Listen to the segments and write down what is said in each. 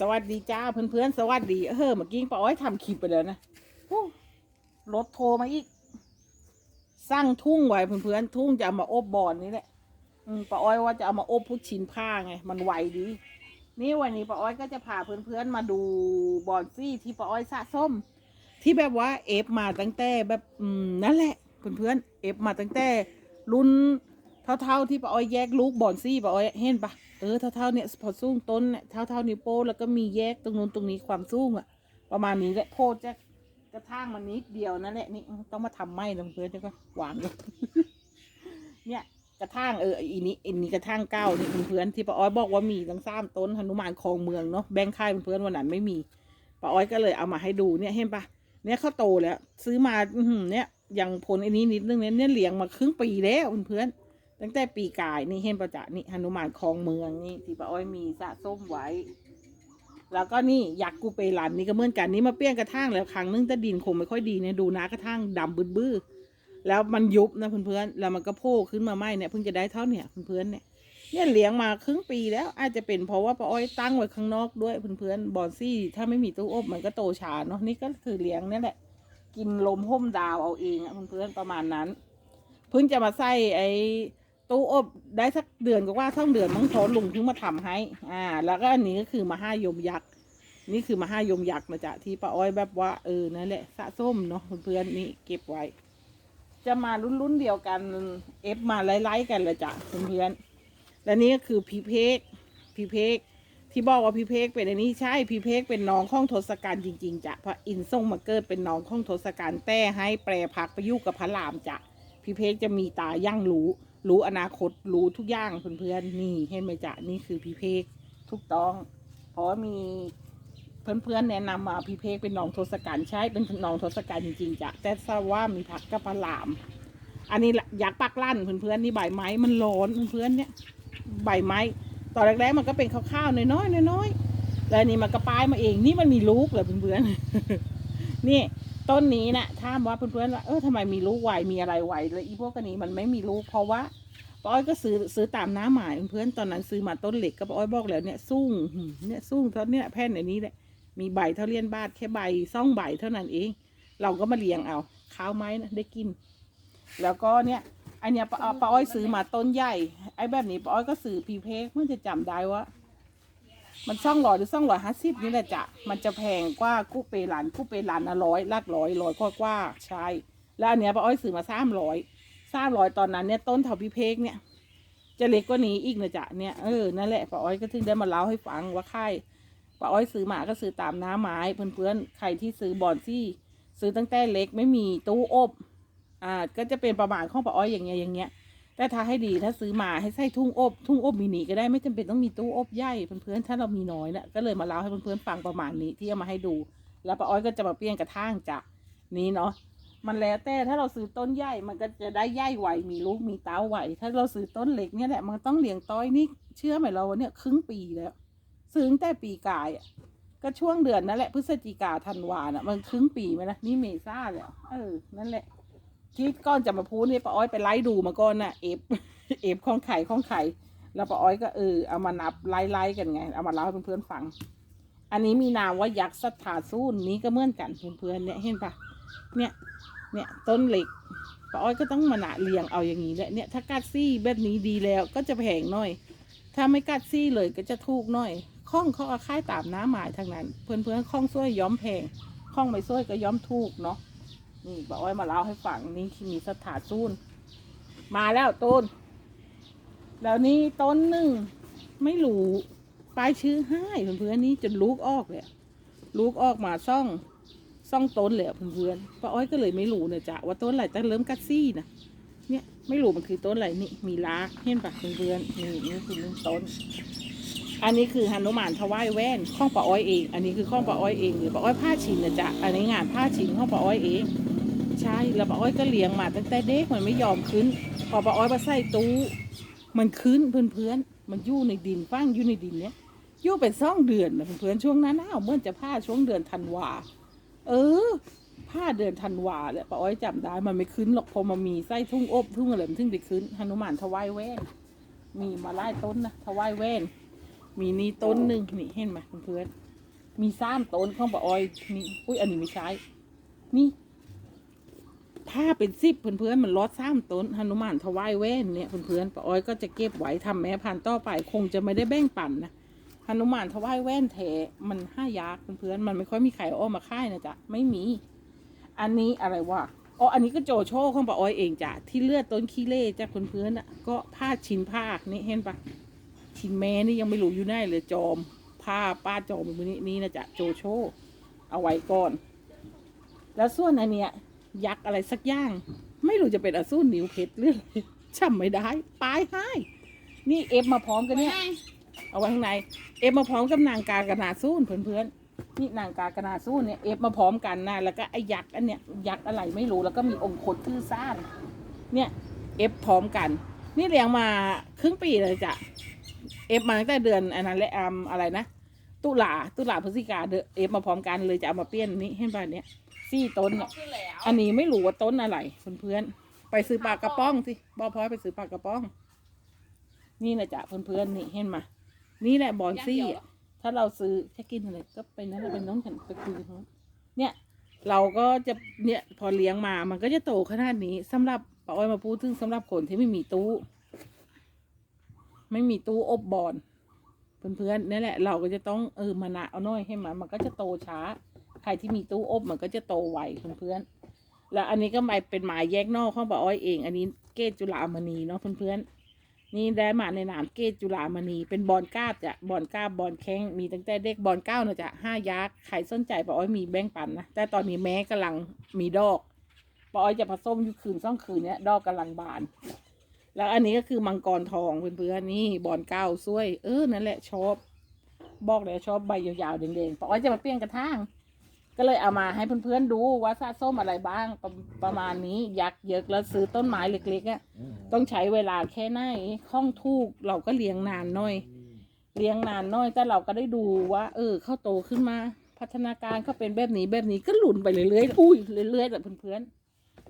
สวัสดีจ้าเพื่อนๆสวัสดีเออเมื่อกี้ป้าอ้อยทำคลิปไปแล้วนะรถโทรมาอีก สร้างทุ่งไว้เพื่อนๆทุ่งจะเอามาอบบอนนี่แหละป้าอ้อยว่าจะเอามาอบพุกชิ้นผ้าไง มันไวดี นี่วันนี้ป้าอ้อยก็จะพาเพื่อนๆมาดูบอนซี่ที่ป้าอ้อยสะสมที่แบบว่าเอฟมาตั้งแต่แบบอืมนั่นแหละ เพื่อนๆเอฟมาตั้งแต่รุ่น เท่าๆที่ป้าอ้อยแยกลูกบอนซี่ป้าอ้อยเห็นปะเออเท่าๆเนี่ยพอสูงต้นเนี่ยเท่าๆนิ้วโป้แล้วก็มีแยกตรงนู้นตรงนี้ความสูงอะประมาณนี้แหละโพดจะกระทั่งมันนิดเดียวนั่นแหละนี่ต้องมาทำไหมนะเพื่อนๆเดี๋ยวก็หวานเลยเนี่ยกระทั่งเอออีนี้อีนี้กระทั่งเก้านี่เพื่อนที่ป้าอ้อยบอกว่ามีทั้งสามต้นหนุมานคลองเมืองเนาะแบงค์ค่ายเพื่อนวันนั้นไม่มีป้าอ้อยก็เลยเอามาให้ดูเนี่ยเห็นปะเนี่ยเขาโตแล้ว ซื้อมาอืเนี่ยอย่างผลอันนี้นิดนึงเนี่ยเนี่ยเลี้ยงมาครึ่งปีแล้วเพื่อนๆ ตั้งแต่ปีกายนี่เห็นประจะนี่หนุมานคลองเมืองนี่ที่ป้าอ้อยมีสะสมไว้ แล้วก็นี่ยักษ์กูเปรันนี่ก็เหมือนกันนี่มาเปี้ยงกระทั่งแล้วครั้งนึงแต่ดินคงไม่ค่อยดีเนี่ยดูนะกระทั่งดำบื้บื้อแล้วมันยุบนะเพื่อนๆแล้วมันก็โผล่ขึ้นมาใหม่เนี่ยเพิ่งจะได้เท่าเนี่ยเพื่อนๆเนี่ยเนี่ยเลี้ยงมาครึ่งปีแล้วอาจจะเป็นเพราะว่าป้าอ้อยตั้งไว้ข้างนอกด้วยเพื่อนๆบอนซี่ ถ้าไม่มีตู้อบมันก็โตช้าเนาะนี่ก็คือเลี้ยงนี่แหละ กินลมห่มดาวเอาเองอะเพื่อนๆประมาณนั้น เพิ่งจะมาใส่ไอ้ ตู้อบได้สักเดือนก็ว่าท่องเดือนมังทอนลุงเพิ่งมาทำให้ อ่า แล้วก็อันนี้ก็คือมาห้ายมยักษ์นี่คือมาห้ายมยักษ์นะจ๊ะที่ป้าอ้อยแบบว่าเออนั่นแหละสะส้มเนาะเพื่อนๆนี่เก็บไว้ จะมารุ่นรุ่นๆเดียวกันเอฟมาไล่ๆกันเลยจ้ะเพื่อนๆและนี่ก็คือพีเพกพีเพกที่บอกว่าพีเพกเป็นอันนี้ใช่พีเพกเป็นน้องข้องทศกัณฐ์จริงๆจ้ะพระอินทรงมาเกิดเป็นน้องข้องทศกัณฐ์แต่ให้แปรพักไปยู่กับพระรามจ้ะพีเพกจะมีตายั่งรู้ รู้อนาคตรู้ทุกอย่างเพื่อนๆนี่เห็นไหมจ๊ะนี่คือพีเพกถูกต้อง เพราะมีเพื่อนๆแนะนำมาพี่เพกเป็นน้องทศกัณฐ์ใช่เป็นน้องทศกัณฐ์จริงๆจ้ะแต่ทราบว่ามีพักกับพระราม อันนี้ละยักษ์ปักลั่นเพื่อนๆนี่ใบไม้มันร้อนเพื่อนๆเนี่ยใบไม้ตอนแรกๆมันก็เป็นข้าวๆน้อยๆน้อยๆแล้วนี่มันก็ปลายมาเอง นี่มันมีลูกเหรอเพื่อนๆนี่ ต้นนี้นะถ้ามว่าเพื่อนๆว่าเออทำไมมีลูกไวมีอะไรไวแล้วอีพวกอันนี้มันไม่มีลูกเพราะว่าป้าอ้อยก็ซื้อซื้อตามน้าหมายเพื่อนๆตอนนั้นซื้อมาต้นเหล็กก็ป้าอ้อยบอกแล้วเนี่ยสูงเนี่ยสูงเท่าเนี้ยแผ่นอันนี้แหละมีใบเท่าเลียนบาทแค่ใบซ่องใบเท่านั้นเอง เราก็มาเลี้ยงเอาข้าวไม้นะได้กิน แล้วก็เนี่ยอันเนี้ยป้าอ้อยซื้อมาต้นใหญ่ไอ้แบบนี้ป้าอ้อยก็ซื้อพีเพกเมันจะจำได้ว่า มันซ่องร้อยหรือซ่องร้อยห้าสิบนี่แหละจ้ะมันจะแพงกว่ากู้เปหลานกู้เปหลานนะร้อยลักร้อยร้อยกว่ากว่าใช่แล้วอันเนี้ยป้าอ้อยซื้อมาสามร้อยสามร้อยตอนนั้นเนี่ยต้นเท่าพีเพกเนี่ย จะเล็กกว่านี้อีกนะจ๊ะเนี่ยเออนั่นแหละป้าอ้อยก็ถึงได้มาเล่าให้ฟังว่าค่ายป้าอ้อยซื้อมาก็ซื้อตามน้าไม้เพื่อนๆใครที่ซื้อบอนซี่ซื้อตั้งแต่เล็กไม่มีตู้อบอ่าก็จะเป็นประมาณของป้าอ้อยอย่างเงี้ยอย่างเงี้ย แต่ถ้าให้ดีถ้าซื้อมาให้ใส่ทุ่งอบทุ่งอบมินิก็ได้ไม่จำเป็นต้องมีตู้อบใหญ่เพื่อนๆถ้าเรามีน้อยนะก็เลยมาเล่าให้เพื่อนๆฟังประมาณนี้ที่เอามาให้ดู แล้วป้าอ้อยก็จะมาเปลี่ยนกระทั่งจากนี้เนาะมันแล้วแต่ถ้าเราซื้อต้นใหญ่มันก็จะได้ใหญ่ไหวมีลูกมีเต้าไหว ถ้าเราซื้อต้นเล็กเนี่ยแหละมันต้องเลี้ยงต้อยนี่เชื่อไหมเราเนี่ยครึ่งปีแล้วซื้อแต่ปีกายก็ช่วงเดือนนั่นแหละพฤศจิกาธันวาเน่ะมันครึ่งปีไหมนะนี่เมษาแล้วเออนั่นแหละ ที่ก้อนจะมาพูดนี่ป้าอ้อยไปไล่ดูมาก่อนน่ะเอฟเอฟของไข่ของไข่แล้วป้าอ้อยก็เออเอามานับไล่ไล่กันไง เอามาเล่าให้เพื่อนๆฟัง อันนี้มีนามว่ายักษ์สัทธาสู้นนี้ก็เหมือนกันเพื่อนๆเนี่ยเห็นปะเนี่ยเนี่ยต้นเหล็กป้าอ้อยก็ต้องมาหนาเรียงเอาอย่างนี้แหละเนี่ยถ้ากัดซี่แบบนี้ดีแล้วก็จะแพงหน่อย ถ้าไม่กัดซี่เลยก็จะถูกหน่อยข้องเขาอาค่ายตามน้าหมายทางนั้น เพื่อนเพื่อนๆข้องซ้วยย้อมแพงข้องไม่ซ้วยก็ย้อมถูกเนาะ นี่ป้าอ้อยมาเล่าให้ฟังนี่ที่มีสถานซูนมาแล้วต้น แล้วนี่ต้นหนึ่งไม่รู้ปลายชื่อให้เพื่อนๆนี่จนลูกออกเลยลูกออกมาซ่องซ่องต้นเลยอะเพื่อนๆป้าอ้อยก็เลยไม่รู้เนี่ยจ้ะว่าต้นอะไรตั้งเริ่มกัดซี่นะเนี่ยไม่รู้มันคือต้นอะไรนี่มีรากเห็นปะเพื่อนๆนี่นี่คือต้น อันนี้คือฮันุมานถวายแว่นข้องป้าอ้อยเอง อันนี้คือข้องป้าอ้อยเองหรือป้าอ้อยผ้าชินนะจ๊ะอันนี้งานผ้าชินข้องป้าอ้อยเอง ใช่แล้วป้าอ้อยก็เลี้ยงมาตั้งแต่เด็กมันไม่ยอมขึ้น พอป้าอ้อยมาใส่ตู้มันขึ้นเพื่อนๆมันอยู่ในดินฟังอยู่ในดินเนี้ยอยู่เป็นซ่องเดือนนะเพื่อนๆช่วงนั้นอ้าวเมื่อจะผ้าช่วงเดือนธันวาเออผ้าเดือนธันวาแหละป้าอ้อยจำได้มันไม่ขึ้นหรอกพอมามีไส้ทุ่งอบทุ่งอะไรมันถึงได้ขึ้นฮนุมานถวายแว่นมีมาไล่ต้นนะถวายแว่นมีนี่ต้นหนึ่งนี่เห็นไหมเพื่อนมีซ้ำต้นของปะออยนี่อุ้ยอันนี้ไม่ใช่นี่ ถ้าเป็นสิบเพื่อนๆมันลดซ้ำต้นหนุมานถวายแว่นเนี่ยเพื่อนๆปะออยก็จะเก็บไว้ทำแม่พันธุ์ต่อไป คงจะไม่ได้แบ่งปันนะหนุมานถวายแว่นแถมันห้ายากเพื่อนๆมันไม่ค่อยมีใครเอมาค่ายนะจ๊ะไม่มี อันนี้อะไรวะอ๋ออันนี้ก็โจโฉของปะออยเองจ้ะที่เลือดต้นขี้เล่จากเพื่อนๆอะก็ผ้าชิ้นผ้านี่เห็นปะชิ้นแม่นี่ยังไม่รู้อยู่ไหนเลยจอมผ้าป้าจอมมือนี้นี่นะจ๊ะโจโฉเอาไว้ก่อน แล้วส่วนอันเนี้ย ยักษ์อะไรสักอย่าง ไม่รู้จะเป็นอสูรนิ้วเพชรหรืออะไรจำไม่ได้ปลายให้นี่เอฟมาพร้อมกันเนี่ยเอาไว้ข้างในเอฟมาพร้อมกับนางกากนาซูนเพื่อนๆนี่นางกากนาซูนเนี่ยเอฟมาพร้อมกันนะแล้วก็ไอ้ยักษ์อันเนี้ยยักษ์อะไรไม่รู้แล้วก็มีองค์คตทื่อซ่านเนี่ยเอฟพร้อมกัน นี่เลี้ยงมาครึ่งปีเลยจ้ะเอฟมาตั้งแต่เดือนอันนั้นแหละอืมอะไรนะ ตุลาตุลาพฤศจิกาเดอนเอฟมาพร้อมกันเลยจะเอามาเปลี่ยนนี่เห็นป่ะเนี่ยสี่ต้นเนี่ยขึ้นแล้วอันนี้ไม่รู้ว่าต้นอะไรเพื่อนๆไปซื้อปลากระป๋องสิบอพลอยไปซื้อปลากระป๋อง นี่นะจ๊ะเพื่อนๆนี่เห็นมานี่แหละบอนซี่อะถ้าเราซื้อแค่กินอะไรก็เป็นนั่นแหละเป็นน้องฉันไปคุยกับเขาเนี่ยเราก็จะเนี่ยพอเลี้ยงมามันก็จะโตขนาดนี้สำหรับปาอ้อยมาพูดถึงสำหรับคนที่ไม่มีตู้ ไม่มีตู้อบบอล เพื่อนๆนี่แหละเราก็จะต้องเออมานะเอาน้อยให้มันมันก็จะโตช้า ใครที่มีตู้อบมันก็จะโตไวเพื่อนๆแล้วอันนี้ก็มาเป็นหมายแยกนอกของป้าอ้อยเอง อันนี้เกตจุฬามณีเนาะเพื่อนๆนี่ได้มาในนามเกตจุฬามณี เป็นบอลก้าบจ้ะบอลก้าบบอลแข้งมีตั้งแต่เด็กบอลเก้านะจ๊ะห้ายักษ์ใครสนใจป้าอ้อยมีแบ่งปันนะแต่ตอนนี้แม้กำลังมีดอกป้าอ้อยจะผสมอยู่คืนซ่องคืนเนี้ยดอกกำลังบาน แล้วอันนี้ก็คือมังกรทองเพื่อนๆนี่บอลเก้าซวย เออนั่นแหละชอบบอกเลยชอบใบยาวๆแดงๆป้าอ้อยจะมาเปลี่ยนกระถางก็เลยเอามาให้เพื่อนๆดูว่าสะส้มอะไรบ้างประประมาณนี้ยักษ์เยอะแล้วซื้อต้นไม้เล็กๆอะต้องใช้เวลาแค่ไหนข้องทูกเราก็เลี้ยงนานหน่อย เลี้ยงนานหน่อยแต่เราก็ได้ดูว่า เออเขาโตขึ้นมา พัฒนาการเขาเป็นแบบนี้แบบนี้ก็หลุนไปเรื่อยๆอุ้ยเรื่อยๆแบบเพื่อนๆ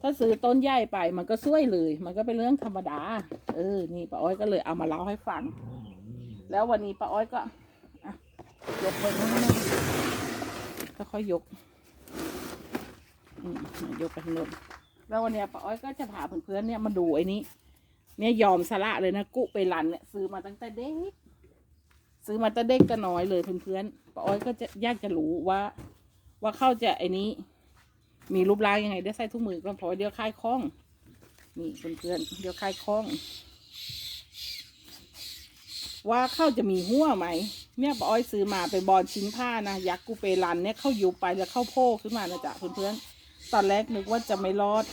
ถ้าซื้อต้นใหญ่ไปมันก็ช่วยเลย มันก็เป็นเรื่องธรรมดา เออ นี่ป้าอ้อยก็เลยเอามาเล่าให้ฟัง แล้ววันนี้ป้าอ้อยก็ยกไปข้างหน้าค่อยยกยกไปข้างบนแล้ววันนี้ป้าอ้อยก็จะพาเพื่อนๆเนี่ยมาดูไอ้นี้ เนี่ยยอมสละเลยนะกุไปรันเนี่ยซื้อมาตั้งแต่เด็ก ซื้อมาตั้งแต่เด็กก็น้อยเลยเพื่อนๆป้าอ้อยก็จะยากจะรู้ว่า ว่าเข้าจะไอ้นี้ มีรูปร่างยังไงได้ใส่ทุกมือก็เพราะว่าเดี๋ยวคลายคล้อง นี่เพื่อนๆเดี๋ยวคลายคล้อง ว่าเข้าจะมีหัวไหม เนี่ยป้าอ้อยซื้อมาเป็นบอลชิ้นผ้านะยักษ์กูเปรันเนี่ยเข้ายุบไปแล้วเข้าโพกขึ้นมานะจ๊ะเพื่อนๆตอนแรกนึกว่าจะไม่รอด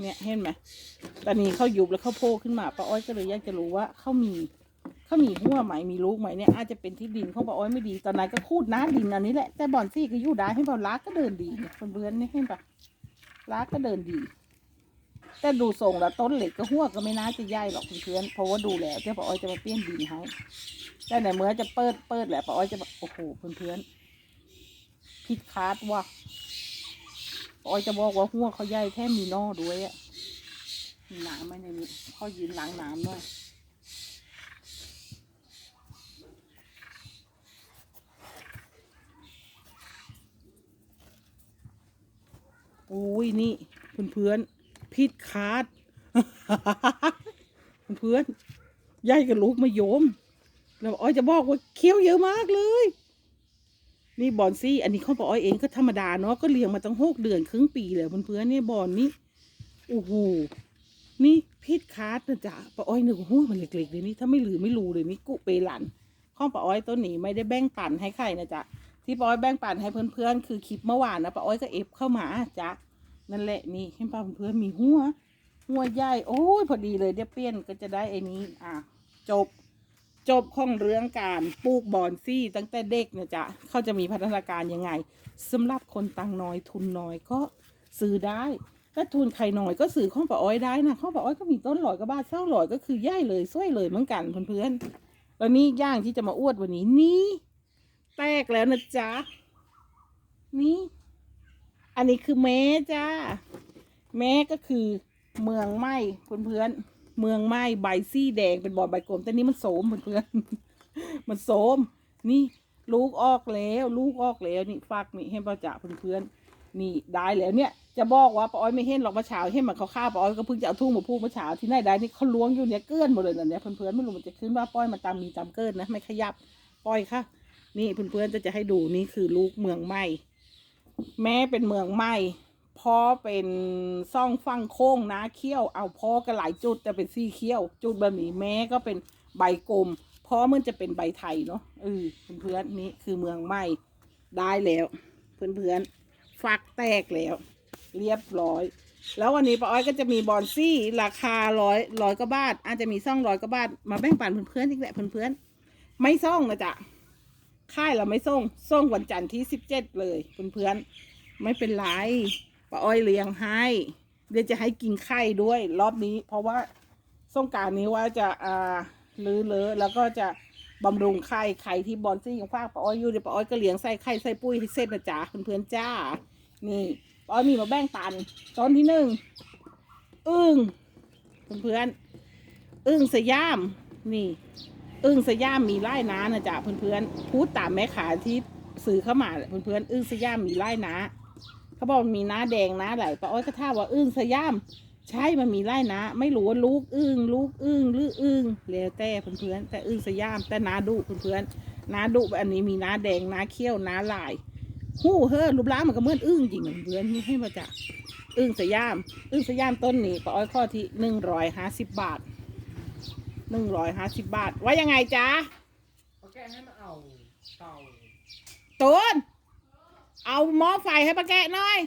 เนี่ยเห็นไหมตอนนี้เข้ายุบแล้วเข้าโพกขึ้นมาป้าอ้อยก็เลยอยากจะรู้ว่าเขามี เขามีหัวไหมมีลูกไหมเนี่ยอาจจะเป็นที่ดินเของป้าอ้ยไม่ดีตอนนั้นก็คูดน้าดินอันนี้แหละแต่บอลซี่ก็อยู่ได้ให้บอลลักก็เดินดีเนี่ยเพื่อนนี่เห็นปะลักก็เดินดี แต่ดูทรงแล้วต้นเหล็กก็หัวก็ไม่น่าจะใหญ่หรอกเพื่อนเพราะว่าดูแล้วเจ้าป้าอ้อยจะมาเปลี่ยนดินให้แต่ในเมื่อจะเปิดเปิดแหละป้าอ้อยจะโอ้โหเพื่อนผิดคาดว่ะป้าอ้อยจะบอกว่าหัวเขาใหญ่แค่มีนอด้วยอะมีน้ำไหมในนี้เขายืนหล้างน้ำด้วย อุ้ยนี่เพื่อนๆผิดคาดเพื่อนๆใหญ่กับลูกมะยมแล้วอ้อยจะบอกว่าเคี้ยวเยอะมากเลย นี่บอนซี่ อันนี้เขาบอกอ้อยเองก็ธรรมดาเนาะก็เลี้ยงมาตั้งหกเดือนครึ่งปีแล้วเพื่อนๆเนี่ยบอนนี้โอ้โหนี่พิษคาร์ดนะจ๊ะป้าอ้อยนึกว่าหัวมันเล็กๆเลยนี่ถ้าไม่หรือไม่รู้เลยนี่กุเปหลันข้องป้าอ้อยต้นนี้ไม่ได้แบ่งปันให้ใครนะจ๊ะ ที่ป้าอ้อยแบ่งปันให้เพื่อนๆ คือคลิปเมื่อวานนะป้าอ้อยก็เอฟเข้ามาจ้ะนั่นแหละนี่เห็นป้าเพื่อนๆมีหัว หัวใหญ่โอ้ยพอดีเลยเดี๋ยวเปลี่ยนก็จะได้ไอ้นี้อะจบจบของเรื่องการปลูกบอนซี่ตั้งแต่เด็กเนี่ยจ้ะเขาจะมีพัฒนาการยังไงสำหรับคนตังน้อยทุนน้อยก็ซื้อได้ถ้าทุนใครน้อยก็ซื้อข้องปะอ้อยได้นะข้องปะอ้อยก็มีต้นหลอยก็บ้าเศร้าหลอยก็คือย่ายเลยซ้วยเลยเหมือนกันเพื่อนๆแล้วนี่ย่างที่จะมาอวดวันนี้นี่ แตกแล้วนะจ๊ะ นี่ อันนี้คือแม้จ้า แม้ก็คือเมืองไหม้เพื่อนๆเมืองไหม้ใบซี่แดงเป็นบอลใบกลมแต่นี่มันโสมเพื่อนๆมันโสม นี่ลูกออกแล้ว ลูกออกแล้วนี่ฟักนี่ให้ป้าจ๋าเพื่อนๆนี่ได้แล้วเนี่ย จะบอกว่าป้าอ้อยไม่เห็นหรอกเมื่อเช้าเห็นมันเขาฆ่าป้าอ้อยก็เพิ่งจะเอาทุ่งมาพูดเมื่อเช้าที่ไหนได้นี่เขาล้วงอยู่เนี่ยเกลื่อนหมดเลยนะเนี่ยเพื่อนๆไม่รู้มันจะขึ้นว่าป้อยมันตามมีตามเกินนะไม่ขยับปล่อยค่ะ นี่เพื่อนๆจะจะให้ดูนี่คือลูกเมืองใหม่แม้เป็นเมืองใหม่พอเป็นซ่องฟังโค้งนะเขี้ยว เอาพ่อก็หลายจุดจะเป็นซี่เขี้ยว จุดบะหมี่แม้ก็เป็นใบกลมพราะมันจะเป็นใบไทยเนาะเออเพื่อนๆนี่คือเมืองใหม่ได้แล้ว เพื่อนๆฟักแตกแล้ว เรียบร้อยแล้ววันนี้ป้าอ้อยก็จะมีบอนซี่ราคาร้อยร้อยกว่าบาท อาจจะมีซ่องร้อยกว่าบาทมาแบ่งปันเพื่อนๆอีกแหละเพื่อนๆไม่ซ่องนะจ๊ะ ค่ายเราไม่ส่ง ส่งวันจันทร์ที่สิบเจ็ดเลยเพื่อนๆไม่เป็นไรป้าอ้อยเลี้ยงให้เดี๋ยวจะให้กินไข่ด้วย รอบนี้ เพราะว่าส่งการนี้ว่าจะอ่าลือเลอแล้วก็จะบำรุงไข่ไข่ที่บอนซี่ของฝากป้าอ้อยอยู่เดี๋ยวป้าอ้อยก็เลี้ยงใส่ไข่ใส่ปุ้ยให้เสร็จนะจ๊ะเพื่อนๆจ้า นี่ป้าอ้อยมีมาแบ่งปัน ตอนที่หนึ่งอึ้งเพื่อนๆอึ้งสยามนี่ อึ้งสยามมีไล่นานะจ๊ะเพื่อนๆพูดตามแม่ขาที่ซื้อเข้ามาเพื่อนๆอึ้งสยามมีไล่นาเขาบอกมีน้าแดงน้าไหลป้าอ้อยก็ท่าว่าอึ้งสยาม ใช่มันมีไล่นาไม่รู้ว่าลูกอึ้งลูกอึ้งหรืออึ้งแล้วแต่เพื่อนๆแต่อึ้งสยามแต่นาดุเพื่อนๆนาดุอันนี้มีน้าแดงน้าเขี้ยวน้าลายหู้เฮ้อรูปร่างมันก็เหมือนอึ้งจริงเพื่อนให้มาจ้ะอึ้งสยาม อึ้งสยามต้นนี้ป้าอ้อยข้อที่หนึ่งร้อยห้าสิบบาท หนึ่งร้อยห้าสิบบาท ว่ายังไงจ๊ะเขาแก้ให้มาเอาเต่าตูนเอาหม้อไฟให้ป้าแกะหน่อย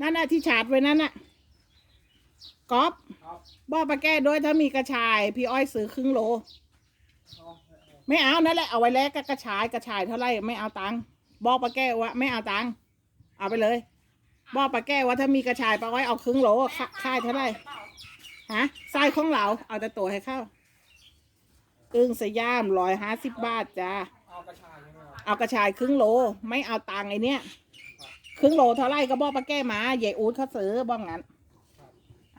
นั่นน่ะที่ชาร์จไว้นั่นน่ะก๊อฟครับบอกป้าแกะด้วยถ้ามีกระชาย พี่อ้อยซื้อครึ่งโล เอาไม่เอานั่นแหละเอาไว้แลกกับกระชายกระชายเท่าไหร่ไม่เอาตังค์บอกป้าแก้วว่าไม่เอาตังค์เอาไปเลย บอกป้าแก้วว่าถ้ามีกระชายป้าอ้อยเอาครึ่งโลค่าค่ายเท่าไหร่ฮะไส้ของเราเอาแต่ตัวให้เข้า อึ้งสยามร้อยห้าสิบบาทจ้าเอากระชายใช่ไหมครับเอากระชายครึ่งโล ไม่เอาตังค์ไอเนี้ยครึ่งโลเท่าไหรก็บอกป้าแก้มาใหญ่อูดเขาซื้อบ้างงั้น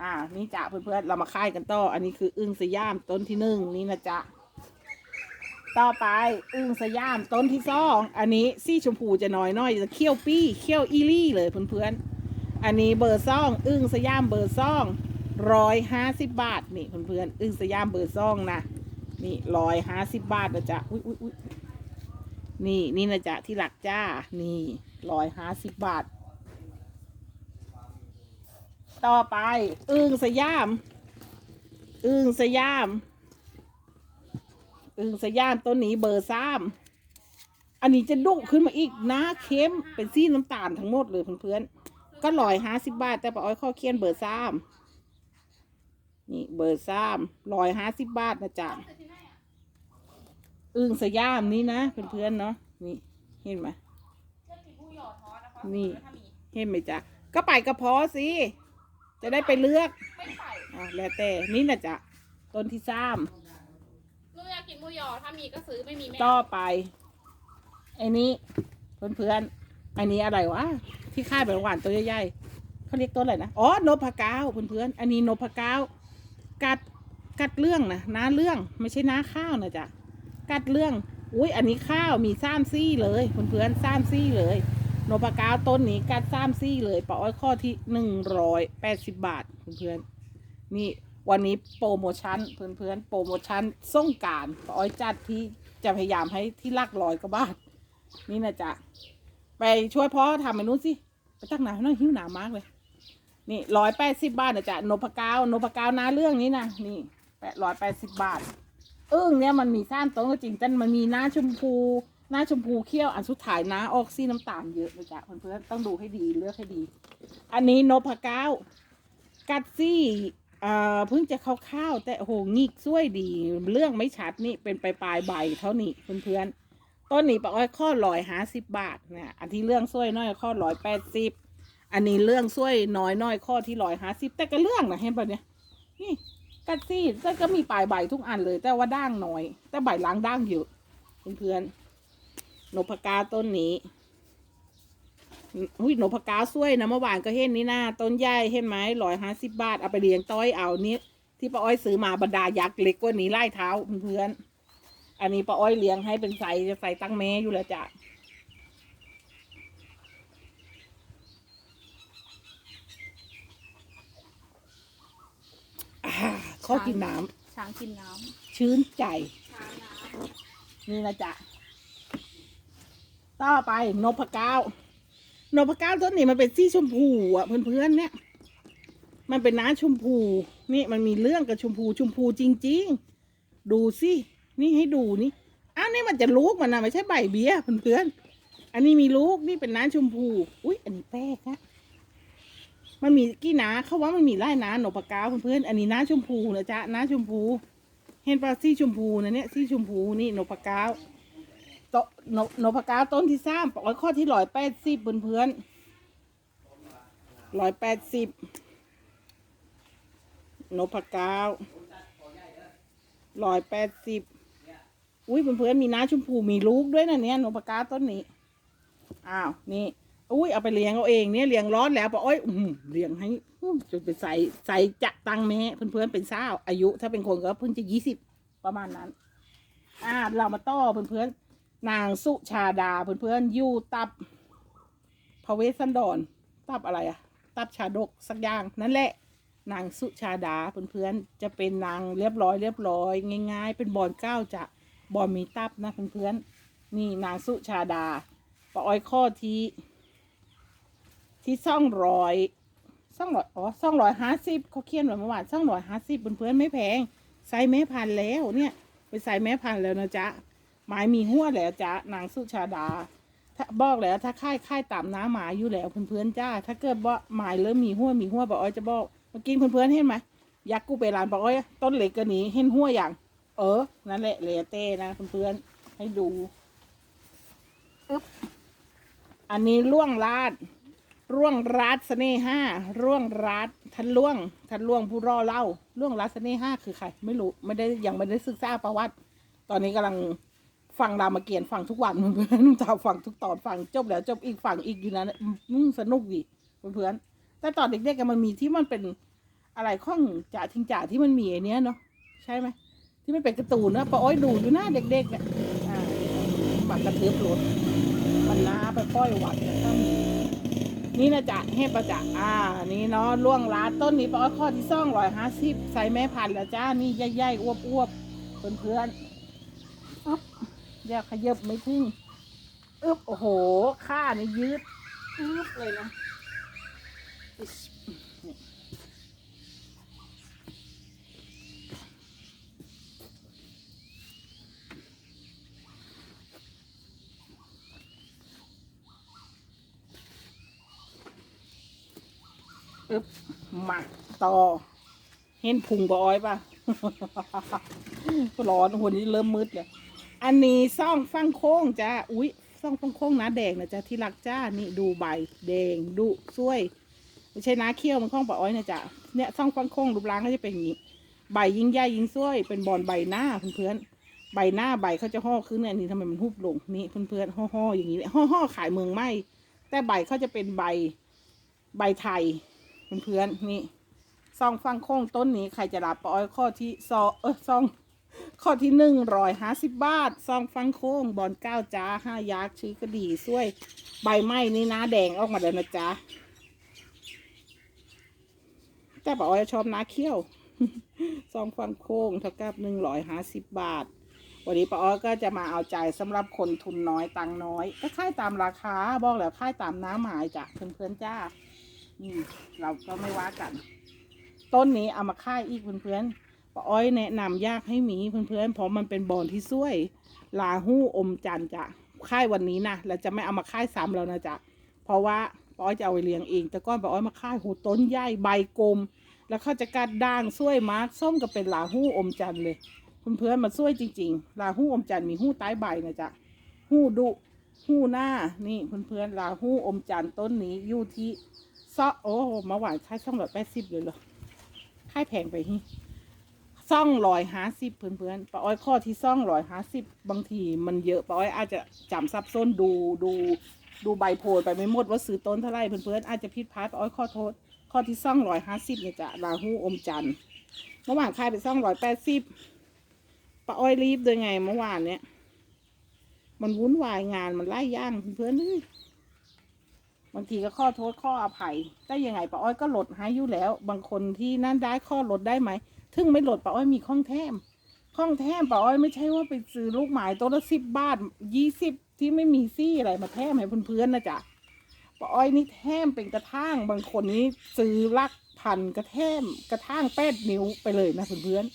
อ่า นี่จ้ะเพื่อนๆ เรามาค่ายกันต่อ อันนี้คืออึ้งสยามต้นที่หนึ่งนี่นะจ๊ะ ต่อไปอึ้งสยามต้นที่สอง อันนี้สีชมพูจะน้อยน้อยจะเขี้ยวปี้เขี้ยวอีลี่เลยเพื่อนๆ อันนี้เบอร์ซ่องอึ้งสยามเบอร์ซ่องร้อยห้าสิบบาทนี่เพื่อนๆ อึ้งสยามเบอร์ซ่องนะ นี่ร้อยห้าสิบบาทนะจ๊ะอุ้ยอุ้ยอุ้ยนี่นี่นะจ๊ะที่หลักจ้า นี่ร้อยห้าสิบบาท ต่อไปอึ้งสยามอึ้งสยามอึ้งสยามต้นนี้เบอร์สามอันนี้จะดุขึ้นมาอีกนะเค็มเป็นสีน้ำตาลทั้งหมดเลยเพื่อนๆก็ร้อยห้าสิบบาท แต่ป้าอ้อยข้อเคียนเบอร์สามนี่เบอร์สามร้อยห้าสิบบาทนะจ๊ะ อึ้งสยามนี่นะเพื่อนๆเนาะนี่เห็นไหมนี่เห็นไหมจ๊ะก็ไปกระเพาะสิจะได้ไปเลือกไม่ใส่อะแล้วแต่นี่นะจ๊ะต้นที่สามหนูอยากกินหมูยอถ้ามีก็ซื้อไม่มีไม่ต่อเอาไปไอ้นี้เพื่อนๆอันนี้อะไรวะที่ค่ายแบบหวานตัวใหญ่ๆเขาเรียกต้นอะไรนะอ๋อนพก้าวเพื่อนๆอันนี้นพก้าวกัดกัดเรื่องนะน้าเรื่องไม่ใช่น้าข้าวนะจ๊ะ กัดเรื่อง อุ้ยอันนี้ข้าวมีซ้ำซี่เลยเพื่อนๆซ้ำซี่เลยโนพก้าวต้นนี้กัดซ้ำซี่เลยปออ้อยข้อที่หนึ่งร้อยแปดสิบบาทเพื่อนๆนี่วันนี้โปรโมชั่นเพื่อนๆโปรโมชั่นส่งการปออ้อยจัดที่จะพยายามให้ที่ลักร้อยกว่าบาทนี่นะจ๊ะไปช่วยพ่อทำไอ้นู้นสิไปตั้งหนาหน่อยหิวหนามากเลย นี่ร้อยแปดสิบบาทนะจ๊ะนพกาวนพกาวนาเรื่องนี้นะนี่แปดร้อยแปดสิบบาท อึ้งเนี่ยมันมีซ่านต้นก็จริงแต่มันมีหน้าชมพู หน้าชมพูเขี้ยวอันสุดท้ายนะออกซีน้ำตาลเยอะเลยจ้ะเพื่อนๆต้องดูให้ดีเลือกให้ดี อันนี้นพเก้ากัดซี่อ่าเพิ่งจะเข้าวๆแต่โหงิกช่วยดี เรื่องไม่ชัดนี่เป็นปลายปลายใบเท่านี้เพื่อนๆต้นนี้ปะอ้อยข้อร้อยห้าสิบบาทเนี่ยอันที่เรื่องซ้วยน้อยข้อร้อยแปดสิบอันนี้เรื่องซ้วยน้อยน้อยข้อที่ร้อยห้าสิบแต่ก็เรื่องนะเห็นปะเนี่ยนี่ กัดซี่แต่ก็มีปลายใบทุกอันเลย แต่ว่าด่างน้อย แต่ใบล้างด่างเยอะเพื่อนๆนพกาต้นนี้อุ้ยนพกาซ้วยนะเมื่อวานก็เห็นนี่นะต้นใหญ่เห็นไหมร้อยห้าสิบบาทเอาไปเลี้ยงต้อยเอานี้ที่ป้าอ้อยซื้อมาบรรดายักษ์เล็กกว่านี้ไล่เท้าเพื่อนอันนี้ป้าอ้อยเลี้ยงให้เป็นไซส์ไซส์ตั้งแม่อยู่แล้วจ้ะอ่า ข้อกินน้ช้างกินน้ำชื้นใจำช้างน้นี่นะจ๊ะ ต่อไปนพเก้านพเก้าต้นนี้มันเป็นสีชมพูอะเพื่อนๆเนี่ย มันเป็นน้าชมพู นี่มันมีเรื่องกับชมพูชมพูจริง ๆ ดูสิ นี่ให้ดูนี่ อ้าวนี่มันจะลูกมันนะไม่ใช่ใบเบี้ยเพื่อนๆ อันนี้มีลูกนี่เป็นน้าชมพู อุ้ยอันนี้แป้กนะ มันมีกี่น้าเขาว่ามันมีไล่น้าหนพเก้าเพื่อนๆอันนี้น้าชมพูนะจ๊ะน้าชมพู เห็นปลาสีชมพูนะเนี่ยสีชมพูนี่หนพเก้าโตะนนพเก้าต้นที่สามปอยข้อที่ร้อยแปดสิบเพื่อนๆร้อยแปดสิบนพเก้าร้อยแปดสิบอุ้ยเพื่อนๆมีน้าชมพูมีลูกด้วยนะเนี่ยนพเก้าต้นนี้ อ้าว นี่ อุ้ยเอาไปเลี้ยงเอาเองเนี่ยเลี้ยงร้อนแล้วปะอ้อยอื้อหือเลี้ยงให้อื้อจนไปใส่ใส่จะตังแม่เพื่อนๆเป็นสาวอายุ ถ้าเป็นคนก็เพิ่งจะยี่สิบประมาณนั้น อ่าเรามาต่อเพื่อนๆนางสุชาดาเพื่อนๆอยู่ตับพระเวสสันดรตับอะไรอะตับชาดกสักอย่างนั่นแหละ นางสุชาดาเพื่อนๆจะเป็นนางเรียบร้อยเรียบร้อย ง่าย ๆ เป็นบอนเก้าจะบอนมีตับนะเพื่อนๆนี่นางสุชาดาปะอ้อยข้อที่ ที่ซ่องรอยซ่องรอยอ๋อซ่องรอยห้าสิบเขาเขียนไว้เมื่อวานซ่องรอยห้าสิบเพื่อนๆไม่แพงไซส์แม่พันแล้วเนี่ยไปใส่แม่พันแล้วนะจ๊ะหมายมีหัวแล้วจ๊ะนางสุชาดาถ้าบอกแล้วถ้าค่ายค่ายตามน้าหมาอยู่แล้วเพื่อนๆจ้า ถ้าเกิดว่าหมายเริ่มมีหัวมีหัวบอกอ้อยจะบอกเมื่อกี้เพื่อนๆเห็นไหมยักษ์กูไปร้านบอกอ้อยต้นเหล็กกันนี้เห็นหัวอย่าง เออนั่นแหละเลเต้นะเพื่อนๆให้ดูอึ๊บอันนี้ล่วงลาด ร่วงรัดเสน่ห้าร่วงรัดทันล่วงทันล่วงผู้รอเล่าร่วงรัดเสน่ห้าคือใคร ไม่รู้ไม่ได้ยังไม่ได้ศึกษาประวัติ ตอนนี้กำลังฟังรามเกียรติ์ฟังทุกวันเพื่อนนุ่งจะฟังทุกตอนฟังจบแล้วจบอีกฟังอีกอยู่นะอืมสนุกดีเพื่อนแต่ตอนเด็กๆกันมันมีที่มันเป็นอะไรข้องจ่าทิงจ่าที่มันมีไอเนี้ยเนาะใช่ไหมที่มันเป็นกร์ตูนนะปะอ้อยดูอยู่หน้าเด็กๆเนี่ยอ่าหมักกระเทือบรถมันน้าไปป้อยหวัดนะ นี่นะจ๊ะเฮประจ๊ะอ่านี่เนาะล่วงลาดต้นนี้ปอข้อที่ซ่องร้อยห้าสิบใส่แม่พันธุ์แล้วจ้านี่ใหญ่ๆอ้วบๆเพื่อนเพื่อนๆอ๊บอยากขยับไม่ทิ้งอึ๊บโอ้โหข้านี่ยืดอึ๊บเลยนะ อึ๊บมาต่อ เห็นพุงบอ้อยป่ะร้อนหัวนี้เริ่มมืดเลยอันนี้ซ่องฟังโค้งจ้าอุ๊ยซ่องฟังโค้งน้าแดงนะจ้าที่รักจ้านี่ดูใบแดงดุสวยไม่ใช่น้าเขี้ยวมันข้องปะอ้อยนะจ้ะเนี่ยซ่องฟังโค้งรูปร่างก็จะเป็นอย่างนี้ ใบยิ่งใหญ่ยิ่งสวย เป็นบอลใบหน้าเพื่อนๆใบหน้าใบเขาจะห่อขึ้นเนี่ยนี่ทำไมมันหุบลงนี่เพื่อนๆห่อๆอย่างนี้ห่อห่อๆขายเมืองไม่แต่ใบเขาจะเป็นใบใบไทย เพื่อนๆนี่ซองฟังโค้งต้นนี้ใครจะรับปอ้อยข้อที่ซอเออซองข้อที่หนึ่งร้อยห้าสิบบาทซองฟังโค้งบอลเก้าจ้าห้ายักษ์ชื่อกระดีสวย ใบไม้นี่น้าแดงออกมาแล้วนะจ๊ะแต่ปอ้อยชอบน้าเขี้ยวซองฟังโค้งเท่ากับหนึ่งร้อยห้าสิบบาท วันนี้ปอ้อยก็จะมาเอาใจสำหรับคนทุนน้อยตังน้อย ก็ค่ายตามราคาบอกแล้วค่ายตามน้ำหมายจ้ะเพื่อนๆจ้า อืมเราก็ไม่ว่ากัน ต้นนี้เอามาค่ายอีกเพื่อนๆป้าอ้อยแนะนำยากให้หมีเพื่อนๆเพราะมันเป็นบอนที่ช่วย ลาหู้อมจันทร์จ้ะค่ายวันนี้นะเราจะไม่เอามาค่ายซ้ำแล้วนะจ๊ะเพราะว่าป้าอ้อยจะเอาไปเลี้ยงเอง แต่ก้อนป้าอ้อยมาค่ายหูต้นใหญ่ใบกลม แล้วเขาจะกัดด่างช่วยมาร์กส้มก็เป็นลาหู้อมจันทร์เลย เพื่อนๆมาช่วยจริงๆลาหู้อมจันทร์มีหู้ใต้ใบนะจ๊ะหู้ดุหู้หน้านี่เพื่อนๆลาหู้อมจันทร์ต้นนี้อยู่ที่ ซอโอ้มาหวานค่ายช่องร้อยแปดสิบเลยเหรอค่ายแพงไปฮิซ่องร้อยห้าสิบเพื่อนๆป้าอ้อยข้อที่ซ่องร้อยห้าสิบบางทีมันเยอะป้าอ้อยอาจจะจำซับซ้อนดูดูดูใบโพลไปไม่หมดว่าซื้อต้นเท่าไรเพื่อนๆอาจจะผิดพลาดป้าอ้อยข้อโทษ ข้อที่ซ่องร้อยห้าสิบเนี่ยจะลาหูอมจันทร์เมื่อวานค่ายไปซ่องร้อยแปดสิบป้าอ้อยรีบด้วยไงเมื่อวานเนี้ยมันวุ่นวายงานมันไล่ย่างเพื่อนๆเอ้ย บางทีก็ข้อโทษข้ออภัยแต่ยังไงป้าอ้อยก็ลดให้อยู่แล้ว บางคนที่นั่นได้ข้อลดได้ไหมถึงไม่ลดป้าอ้อยมีข้องแถมข้องแถมป้าอ้อยไม่ใช่ว่าไปซื้อลูกหมายตัวละสิบบาทยี่สิบที่ไม่มีซี่อะไรมาแถมให้เพื่อนๆนะจ๊ะป้าอ้อยนี่แถมเป็นกระทั่งบางคนนี้ซื้อลักพันกระแทมกระทั่งแปดนิ้วไปเลยนะเพื่อน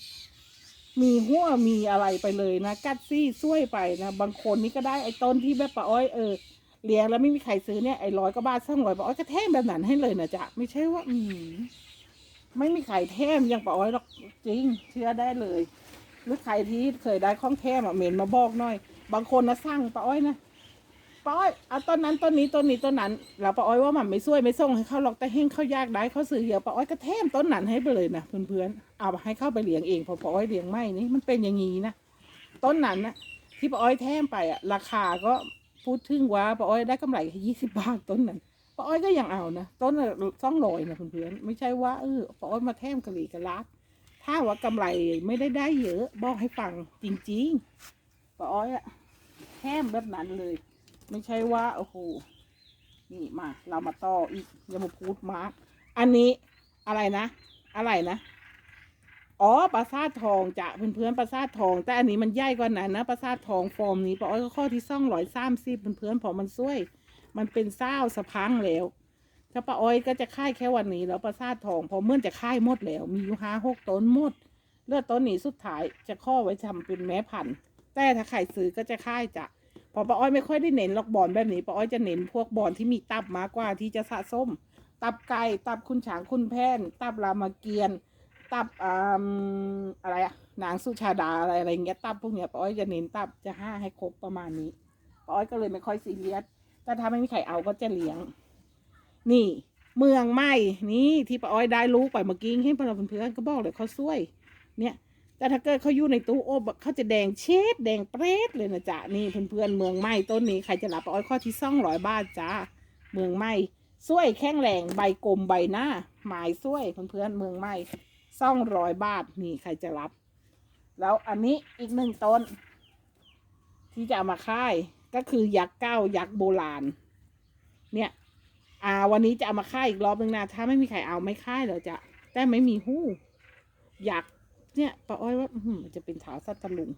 ๆมีหัวมีอะไรไปเลยนะ กัดซี่ช่วยไปนะบางคนนี่ก็ได้ไอ้ต้นที่แบบป้าอ้อยเออ เลี้ยงแล้วไม่มีใครซื้อเนี่ยไอ้ร้อยก็บาทสองร้อยปอ้อยก็แถมแบบนั้นให้เลยนะจ๊ะไม่ใช่ว่า อืมไม่มีใครแถมอย่างป้าอ้อยหรอกจริง เชื่อได้เลย หรือใครที่เคยได้ข้องแถมอะเมนมาบอกหน่อย บางคนนะสั่งป้าอ้อยนะป้อ้อยเอาต้นนั้นต้นนี้ต้นนี้ต้นนั้นแล้วป้อ้อยว่ามันไม่ช่วยไม่ส่งให้เขาหรอกแต่เฮงเขายากได้เขาซื้อเยอะป้อ้อยก็แถมต้นนั้นให้ไปเลยนะเพื่อนๆเอาให้เข้าไปเลี้ยงเองเพอป้าอ้อยเลี้ยงไม่นี่มันเป็นอย่างนี้นะต้นนั้นนะที่ป้อ้อยแถมไปอะราคาก็ พูดถึงว่าป้าอ้อยได้กำไรแค่ยี่สิบบาทต้นนั้นป้าอ้อยก็ยังเอานะต้นละสองร้อยนะเพื่อนๆไม่ใช่ว่าเออป้าอ้อยมาแถมกะหรี่กะลาดถ้าว่ากำไรไม่ได้ได้เยอะบอกให้ฟังจริงๆป้าอ้อยอะแถมแบบนั้นเลย ไม่ใช่ว่าโอ้โหนี่มา เรามาต่ออีกอย่ามาพูดมาก อันนี้อะไรนะ อะไรนะ อ๋อปลาซาททองจะเพื่อนๆปลาซาททอง แต่อันนี้มันใหญ่กว่านั้นนะปลาซาททองฟอร์มนี้ปลาอ้อยก็ข้อที่ซ่องร้อยสามสิบเพื่อนๆเพอมันช่วย มันเป็นเศร้าสะพังแล้วถ้าปลาอ้อยก็จะค่ายแค่วันนี้แล้วปลาซาททอง พอเมื่อจะค่ายหมดแล้ว มีอยู่ห้าหกต้นหมดเลือดต้นนี้สุดท้ายจะข้อไว้ทำเป็นแม่พันธุ์แต่ถ้าใครซื้อก็จะค่ายจะพอป้าอ้อยไม่ค่อยได้เน้นล็อกบอลแบบนี้ป้าอ้อยจะเน้นพวกบอลที่มีตับมากกว่าที่จะสะสม ตับไก่ตับคุณฉางคุณแพนตับรามเกียรติ์ ตับอ่าอะไรอะนางสุชาดาอะไรอะไรเงี้ยตับพวกเนี้ยป้าอ้อยจะเน้นตับจะห้าให้ครบประมาณนี้ป้าอ้อยก็เลยไม่ค่อยซีเรียสแต่ถ้าไม่มีใครเอาก็จะเลี้ยง นี่ เมืองใหม่นี่ที่ป้าอ้อยได้ลูกไปเมื่อกี้ให้เพื่อนๆก็บอกเลยเขาช่วย เนี่ยแต่ถ้าเกิดเขาอยู่ในตู้อบเขาจะแดงเช็ดแดงเปรตเลยนะจ๊ะนี่เพื่อนๆเมืองไหม้ต้นนี้ใครจะรับป้าอ้อยข้อที่ซ่องร้อยบาทจ้าเมืองไหม้สวยแข้งแรงใบกลมใบหน้าหมายสวยเพื่อนๆเมืองไหม้ ซ่องร้อยบาทนี่ใครจะรับ แล้วอันนี้อีกหนึ่งต้น ที่จะเอามาค่ายก็คือยักษ์เก้ายักษ์โบราณ เนี่ย อ่า วันนี้จะเอามาค่ายอีกรอบนึงนะถ้าไม่มีใครเอาไม่ค่ายเดี๋ยวจะแต่ไม่มีหู้ยักษ์เนี่ยป้าอ้อยว่าอืมันจะเป็นเท้าสัตว์ตลุง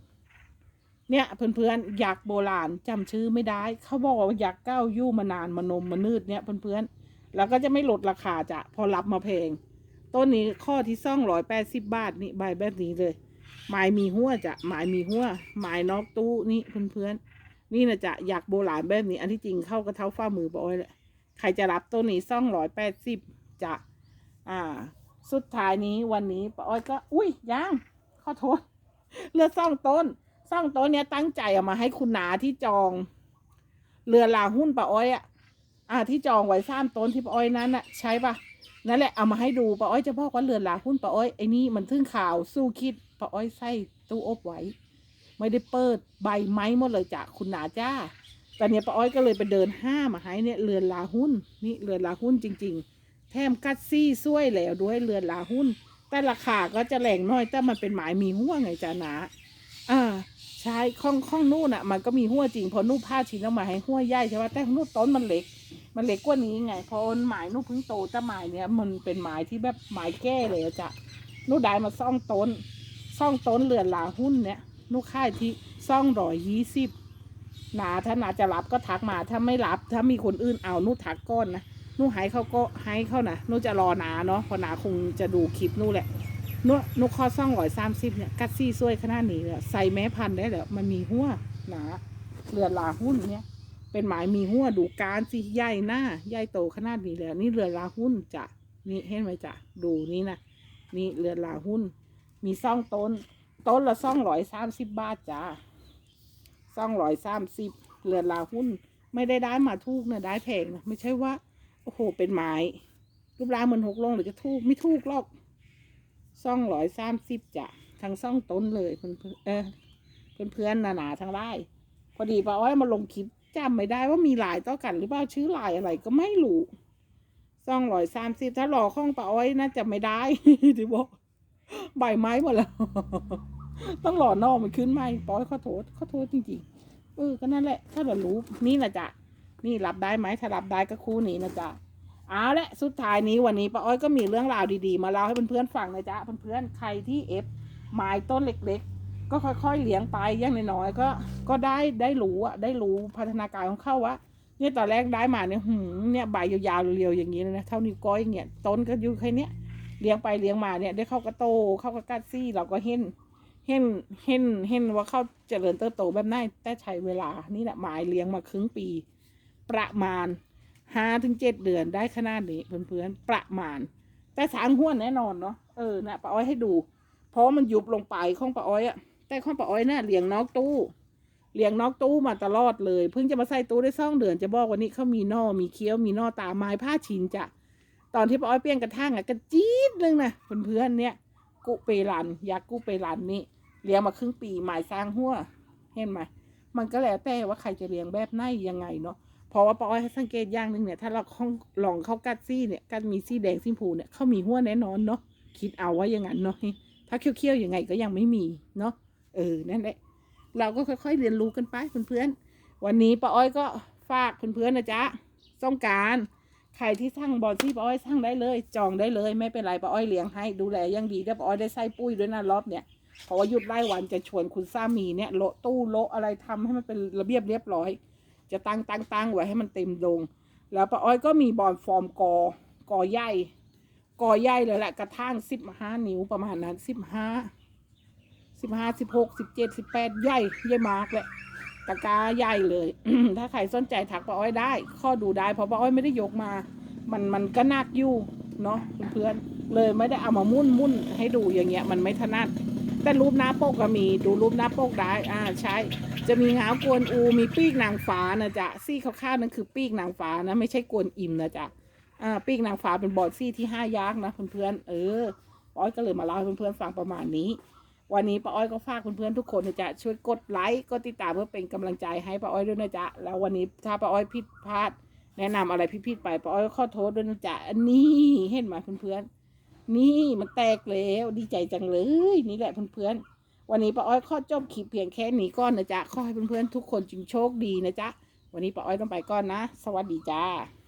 เนี่ยเพื่อนๆยักษ์โบราณจำชื่อไม่ได้ เขาบอกว่ายักษ์เก้ายู่มานานมานมมานืดเนี่ยเพื่อนๆแล้วก็จะไม่ลดราคาจะพอรับมาแพลง ต้นนี้ข้อที่ซ่องร้อยแปดสิบบาทนี่ใบแบบนี้เลยหมายมีหัวจะหมายมีหัวหมายนอกตู้นี่เพื่อนๆนี่นะจะยักโบราณแบบนี้ อันที่จริงเข้ากระเท้าฝ่ามือป้าอ้อยแหละใครจะรับต้นนี้ซ่องร้อยแปดสิบจะอ่า สุดท้ายนี้วันนี้ป้าอ้อยก็ อุ้ยยังขอโทษเรือซ่องต้นซ่องต้นเนี้ยตั้งใจเอามาให้คุณนาที่จอง เรือลาหุ้นป้าอ้อยอะอ่าที่จองไว้สามต้นที่ป้าอ้อยนั้นอะใช่ปะ นั่นแหละเอามาให้ดูป้าอ้อยจะบอกว่าเรือนลาหุ้นป้าอ้อยไอ้นี่มันทึ่งข่าวสู้คิดป้าอ้อยใส่ตู้อบไว้ ไม่ได้เปิดใบไม้หมดเลยจากคุณนาจ้าตอนเนี้ยป้าอ้อยก็เลยไปเดินห้ามาให้เนี่ยเรือนลาหุ้นนี่เรือนลาหุ้นจริง ๆ แถมกัดซี่ช่วยแล้วด้วยเรือนลาหุ้น แต่ราคาก็จะแรงน้อยแต่มันเป็นหมายมีหัวไงจ้านะอ่า ใช่ข้องข้องนู่นอะ มันก็มีหัวจริงพอนู่นผ้าชิ้นออกมาให้หัวใหญ่ใช่ไหมแต่นู่นต้นมันเล็ก มันเล็กกว่านี้ไงพอหมายนู่นเพิ่งโตแต่หมายเนี้ยมันเป็นหมายที่แบบหมายแก้เลยอะจ้ะนู่นได้มาซ่องต้นซ่องต้นเรือนลาหุ้นเนี่ยนู่นค่ายที่ซ่องร้อยยี่สิบนาถ้านาจะรับก็ทักมาถ้าไม่รับถ้ามีคนอื่นเอานู่นทักก้อนนะนู่ให้เขาก็ให้เขานะนู่จะรอนาเนาะพอนาคงจะดูคลิปนู่แหละ นู่นู่ข้อซ่องร้อยสามสิบเนี่ยกัดซี่ซวยขนาดนี้เนี่ยใส่แม้พันธุ์ได้แล้วมันมีหัวหนาเรือลาหุ้นเนี่ย เป็นหมายมีหัวดูการสิใหญ่หน้าใหญ่โตขนาดนี้แล้วนี่เรือลาหุ้นจะนี่เห็นไหมจ้ะดูนี่นะนี่เรือลาหุ้น มีซ่องต้น ต้นละซ่องร้อยสามสิบบาทจ้าซ่องร้อยสามสิบเรือลาหุ้น ไม่ได้ได้มาถูกนะได้แพงนะไม่ใช่ว่าโอ้โหเป็นไม้รูปร่างเหมือนหกลงหรือจะถูกไม่ถูกหรอก ซ่องร้อยสามสิบจ้ะทั้งซ่องต้นเลยเพื่อนเออเพื่อนๆหนาๆทั้งไล่พอดีป้าอ้อยมาลงคลิปจำไม่ได้ว่ามีลายต่อกันหรือเปล่าชื่อลายอะไรก็ไม่รู้ซ่องร้อยสามสิบถ้ารอข้องป้าอ้อยน่าจะไม่ได้ที่บอกใบไม้หมดแล้ว ต้องหล่อนอกมันขึ้นไหมปอยขอโทษขอโทษจริงๆเออก็นั่นแหละ ถ้าเรารู้นี่นะจ๊ะนี่รับได้ไหมถ้ารับได้ก็คู่นี้นะจ๊ะ เอาละสุดท้ายนี้วันนี้ป้าอ้อยก็มีเรื่องราวดีๆ มาเล่าให้เพื่อนๆฟังนะจ๊ะเพื่อนๆใครที่เอฟไม้ต้นเล็กๆ ก็ค่อยๆเลี้ยงไปอย่างน้อยๆก็ก็ได้ได้รู้อะได้รู้พัฒนาการของเขาว่าเนี่ยตอนแรกได้มาเนี่ยหืมเนี่ยใบยาวๆเรียวๆอย่างนี้เลยนะเท่านิ้วก้อยเงี้ยต้นก็อยู่แค่เนี้ยเลี้ยงไปเลี้ยงมาเนี่ยได้เข้ากระโตเข้ากระกัดซี่เราก็เห็นเห็นเห็นเห็นว่าเขาเจริญเติบโตแบบไหนแต่ใช้เวลานี่แหละหมายเลี้ยงมาครึ่งปี ประมาณ ห้าถึงเจ็ดเดือนได้ขนาดนี้เพื่อนๆประมาณ แต่สางห้วนแน่นอนเนาะเออนะป้าอ้อยให้ดู เพราะมันยุบลงไปของป้าอ้อยอะแต่ของป้าอ้อยน่ะเลี้ยงนอกตู้เลี้ยงนอกตู้มาตลอดเลย เพิ่งจะมาใส่ตู้ได้สองเดือนจะบอกว่านี่เขามีนอมีเคี้ยวมีนอตาไม้ผ้าชินจ้ะตอนที่ป้าอ้อยเปลี่ยนกระทั่งอะกระจี๊ดนึงนะเพื่อนๆเนี่ยกุเปรันยากุเปรันนี่เลี้ยงมาครึ่งปีหมายสร้างหัวเห็นไหมมันก็แล้วแต่ว่าใครจะเลี้ยงแบบไหนยังไงเนาะ ราะว่าปอให้สังเกตอย่างหนึ่งเนี่ย ถ้าเราลองลองเข้ากัดซี่เนี่ยกัดมีซี่แดงซี่ผูเนี่ยเขามีหัวแน่นอนเนาะคิดเอาว่าอย่างนั้นเนาะถ้าเคี้ยวๆยังไงก็ยังไม่มีเนาะเออนั่นแหละเราก็ค่อยๆเรียนรู้กันไปเพื่อนๆวันนี้ป้าอ้อยก็ฝากเพื่อนๆนะจ๊ะต้องการใครที่สั่งบอลซี่ป้าอ้อยสั่งได้เลย จองได้เลยไม่เป็นไรป้าอ้อยเลี้ยงให้ดูแลยังดีเดี๋ยวป้าอ้อยได้ใส่ปุ้ยด้วยนะรอบเนี่ยเพราะว่าหยุดไล่วันจะชวนคุณสามีเนี่ยโละตู้โละอะไรทำให้มันเป็นระเบียบเรียบร้อย จะตั้งตั้งตั้งไว้ให้มันเต็มดง แล้วป้าอ้อยก็มีบอลฟอร์มกอกอใหญ่กอใหญ่เลยแหละกระทั่งสิบห้านิ้วประมาณนั้นสิบห้าสิบห้าสิบหกสิบเจ็ดสิบแปดใหญ่ใหญ่มากเลยตะกาใหญ่เลย ถ้าใครสนใจถักป้าอ้อยได้ ข้อดูได้เพราะป้าอ้อยไม่ได้ยกมา มันมันก็นักอยู่เนาะเพื่อนเลยไม่ได้เอามามุ่นมุ่นให้ดูอย่างเงี้ยมันไม่ถนัด แต่รูปหน้าปกก็มีดูรูปหน้าปกได้อ่าใช่ จะมีหางกวนอูมีปีกนางฟ้านะจ๊ะซี่ขาวๆนั่นคือปีกนางฟ้านะไม่ใช่กวนอิมนะจ๊ะอ่าปีกนางฟ้าเป็นบอดซี่ที่ห้ายักษ์นะเพื่อนๆเออป้อ้อยก็เลยมาเล่าให้เพื่อนๆฟังประมาณนี้ วันนี้ป้าอ้อยก็ฝากเพื่อนๆทุกคนนะจ๊ะช่วยกดไลค์กดติดตามเพื่อเป็นกำลังใจให้ป้าอ้อยด้วยนะจ๊ะแล้ววันนี้ถ้าป้าอ้อยผิดพลาดแนะนำอะไรผิดๆไปป้าอ้อยก็ขอโทษด้วยนะจ๊ะอันนี้เห็นไหมเพื่อนๆ นี่มันแตกแล้วดีใจจังเลย นี่แหละเพื่อนๆวันนี้ป้าอ้อยข้อจบคลิปเพียงแค่นี้ก่อนนะจ๊ะขอให้เพื่อนๆทุกคนจึงโชคดีนะจ๊ะวันนี้ป้าอ้อยต้องไปก่อนนะ สวัสดีจ้า